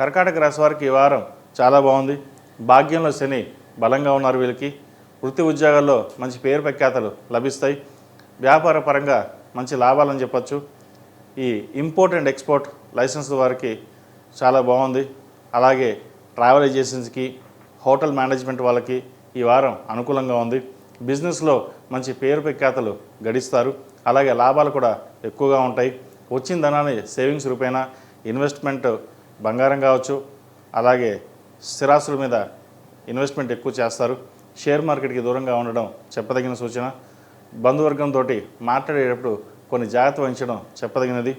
కర్కాటక రాశి వారికి ఈ వారం చాలా బాగుంది. భాగ్యంలో శని బలంగా ఉన్నారు వీళ్ళకి. వృత్తి ఉద్యోగాల్లో మంచి పేరు ప్రఖ్యాతలు లభిస్తాయి. వ్యాపార పరంగా మంచి లాభాలని చెప్పచ్చు. ఈ ఇంపోర్ట్ అండ్ ఎక్స్పోర్ట్ లైసెన్స్ వారికి చాలా బాగుంది. అలాగే ట్రావెల్ ఏజెన్సీకి హోటల్ మేనేజ్మెంట్ వాళ్ళకి ఈ వారం అనుకూలంగా ఉంది. బిజినెస్లో మంచి పేరు ప్రఖ్యాతలు గడిస్తారు. అలాగే లాభాలు కూడా ఎక్కువగా ఉంటాయి. వచ్చిన ధనాన్ని సేవింగ్స్ రూపేణా ఇన్వెస్ట్మెంట్ బంగారం కావచ్చు అలాగే స్థిరాస్తుల మీద ఇన్వెస్ట్మెంట్ ఎక్కువ చేస్తారు. షేర్ మార్కెట్కి దూరంగా ఉండడం చెప్పదగిన సూచన. బంధువర్గంతో మాట్లాడేటప్పుడు కొన్ని జాగ్రత్త వహించడం చెప్పదగినది.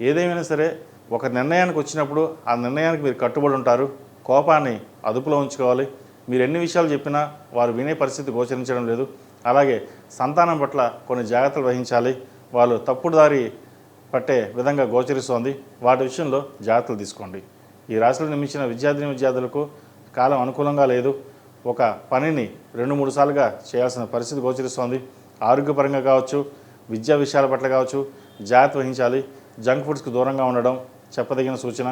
ఏదేమైనా సరే ఒక నిర్ణయానికి వచ్చినప్పుడు ఆ నిర్ణయానికి మీరు కట్టుబడి ఉంటారు. కోపాన్ని అదుపులో ఉంచుకోవాలి. మీరు ఎన్ని విషయాలు చెప్పినా వారు వినే పరిస్థితి గోచరించడం లేదు. అలాగే సంతానం పట్ల కొన్ని జాగ్రత్తలు వహించాలి. వాళ్ళు తప్పుడు దారి పట్టే విధంగా గోచరిస్తోంది. వాటి విషయంలో జాగ్రత్తలు తీసుకోండి. ఈ రాశులను నిర్మించిన విద్యార్థిని విద్యార్థులకు కాలం అనుకూలంగా లేదు. ఒక పనిని రెండు మూడు సార్లుగా చేయాల్సిన పరిస్థితి గోచరిస్తోంది. ఆరోగ్యపరంగా కావచ్చు విద్యా విషయాల పట్ల కావచ్చు జాగ్రత్త వహించాలి. జంక్ ఫుడ్స్కి దూరంగా ఉండడం చెప్పదగిన సూచన.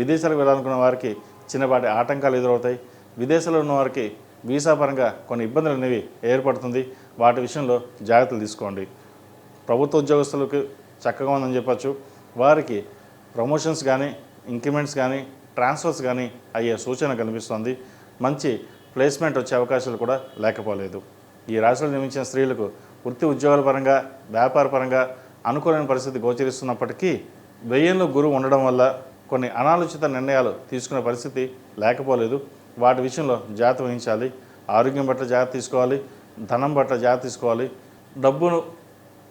విదేశాలకు వెళ్ళాలనుకున్న వారికి చిన్నపాటి ఆటంకాలు ఎదురవుతాయి. విదేశాల్లో ఉన్న వారికి వీసా పరంగా కొన్ని ఇబ్బందులు అనేవి ఏర్పడుతుంది. వాటి విషయంలో జాగ్రత్తలు తీసుకోండి. ప్రభుత్వ ఉద్యోగస్తులకు చక్కగా ఉందని చెప్పచ్చు. వారికి ప్రమోషన్స్ కానీ ఇంక్రిమెంట్స్ కానీ ట్రాన్స్ఫర్స్ కానీ అయ్యే సూచన కనిపిస్తోంది. మంచి ప్లేస్మెంట్ వచ్చే అవకాశాలు కూడా లేకపోలేదు. ఈ రాశిలో నిర్మించిన స్త్రీలకు వృత్తి ఉద్యోగాల పరంగా వ్యాపార పరంగా అనుకూలమైన పరిస్థితి గోచరిస్తున్నప్పటికీ వ్యయంలో గురువు ఉండడం వల్ల కొన్ని అనాలోచిత నిర్ణయాలు తీసుకునే పరిస్థితి లేకపోలేదు. వాటి విషయంలో జాగ్రత్త వహించాలి. ఆరోగ్యం పట్ల జాగ్రత్త తీసుకోవాలి. ధనం పట్ల జాగ్రత్త తీసుకోవాలి. డబ్బును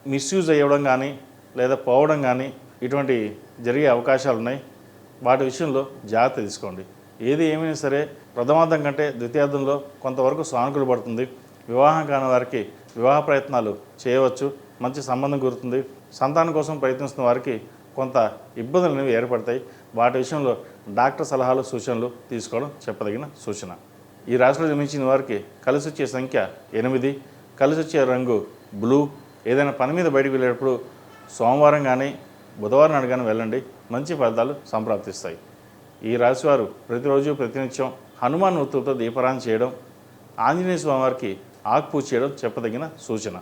మిస్యూజ్ అయ్యడం కానీ లేదా పోవడం కానీ ఇటువంటి జరిగే అవకాశాలు ఉన్నాయి వాటి విషయంలో జాగ్రత్త తీసుకోండి. ఏది ఏమైనా సరే ప్రథమార్థం కంటే ద్వితీయార్థంలో కొంతవరకు సానుకూలు పడుతుంది. వివాహం కాని వారికి వివాహ ప్రయత్నాలు చేయవచ్చు. మంచి సంబంధం కుదురుతుంది. సంతానం కోసం ప్రయత్నిస్తున్న వారికి కొంత ఇబ్బందులు అనేవి ఏర్పడతాయి. వాటి విషయంలో డాక్టర్ సలహాలు సూచనలు తీసుకోవడం చెప్పదగిన సూచన. ఈ రాశిలో జన్మించిన వారికి కలిసి వచ్చే సంఖ్య ఎనిమిది. కలిసి వచ్చే రంగు బ్లూ. ఏదైనా పని మీద బయటకు వెళ్ళేటప్పుడు సోమవారం కానీ బుధవారం నాడు కానీ వెళ్ళండి. మంచి ఫలితాలు సంప్రాప్తిస్తాయి. ఈ రాశివారు ప్రతిరోజు ప్రతినిత్యం హనుమాన్ వృత్తులతో దీపారాయణ చేయడం ఆంజనేయ స్వామివారికి ఆకుపూజ చేయడం చెప్పదగిన సూచన.